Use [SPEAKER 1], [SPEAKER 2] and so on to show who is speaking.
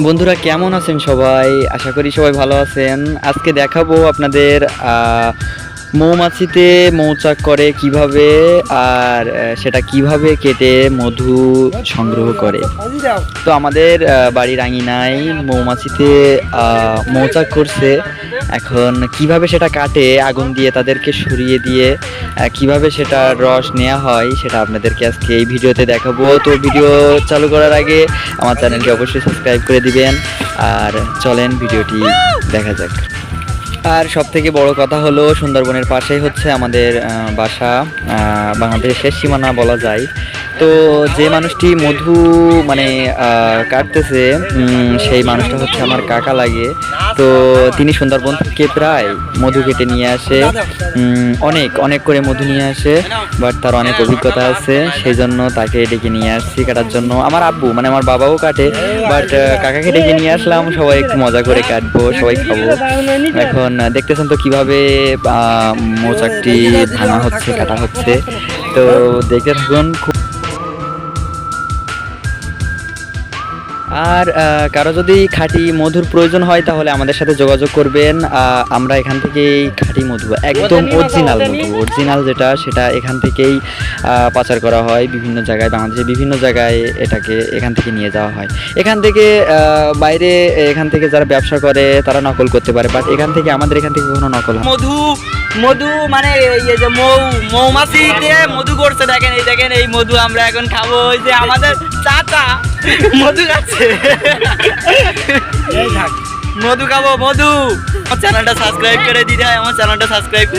[SPEAKER 1] বন্ধুরা কেমন আছেন সবাই? আশা করি সবাই ভালো আছেন। আজকে দেখাবো আপনাদের মৌমাছিতে মৌচাক করে কীভাবে আর সেটা কীভাবে কেটে মধু সংগ্রহ করে? তো আমাদের বাড়ির আঙিনায় মৌমাছিতে মৌচাক করছে। এখন কীভাবে সেটা কাটে, আগুন দিয়ে তাদেরকে সরিয়ে দিয়ে কীভাবে সেটা রস নেওয়া হয়, সেটা আপনাদেরকে আজকে এই ভিডিওতে দেখাবো। তো ভিডিও চালু করার আগে আমার চ্যানেলটি অবশ্যই সাবস্ক্রাইব করে দিবেন। আর চলেন ভিডিওটি দেখা যাক। আর সব থেকে বড় কথা হলো সুন্দরবনের পাশেই হচ্ছে আমাদের বাসা বাংলাদেশের শেষ সীমানা বলা যায়। তো যে মানুষটি মধু মানে কাটতেছে সেই মানুষটা হচ্ছে আমার কাকা লাগে। তো তিনি সুন্দরবন থেকে প্রায় মধু কেটে নিয়ে আসে। অনেক অনেক করে মধু নিয়ে আসে, বাট তার অনেক অভিজ্ঞতা আছে। সেই জন্য তাকে ডেকে নিয়ে আসছি কাটার জন্য। আমার আব্বু মানে আমার বাবাও কাটে, বাট কাকাকে ডেকে নিয়ে আসলাম। সবাই একটু মজা করে কাটবো, সবাই খাব। এখন দেখতেছেন তো কীভাবে মৌচাকটি ভাঙা হচ্ছে, কাটা হচ্ছে। তো দেখতে থাকুন, খুব আর কারও যদি খাঁটি মধুর প্রয়োজন হয় তাহলে আমাদের সাথে যোগাযোগ করবেন। আমরা এখান থেকেই খাঁটি মধু একদম অরিজিনাল মধু অরিজিনাল যেটা সেটা এখান থেকেই পাচার করা হয়। বিভিন্ন জায়গায় বাংলাদেশে বিভিন্ন জায়গায় এটাকে এখান থেকে নিয়ে যাওয়া হয়। এখান থেকে বাইরে এখান থেকে যারা ব্যবসা করে তারা নকল করতে পারে বাট এখান থেকে আমাদের এখান থেকে কোনো নকল হয়
[SPEAKER 2] মধু মধু মানে এই যে মৌ মৌমাছি দিয়ে মধু করছে দেখেন এই দেখেন এই মধু আমরা এখন খাব। ওই যে আমাদের চাচা মধু খাচ্ছে। মধু খাব মধু। আমার চ্যানেলটা সাবস্ক্রাইব করে দিতে হয় আমার চ্যানেলটা সাবস্ক্রাইব করে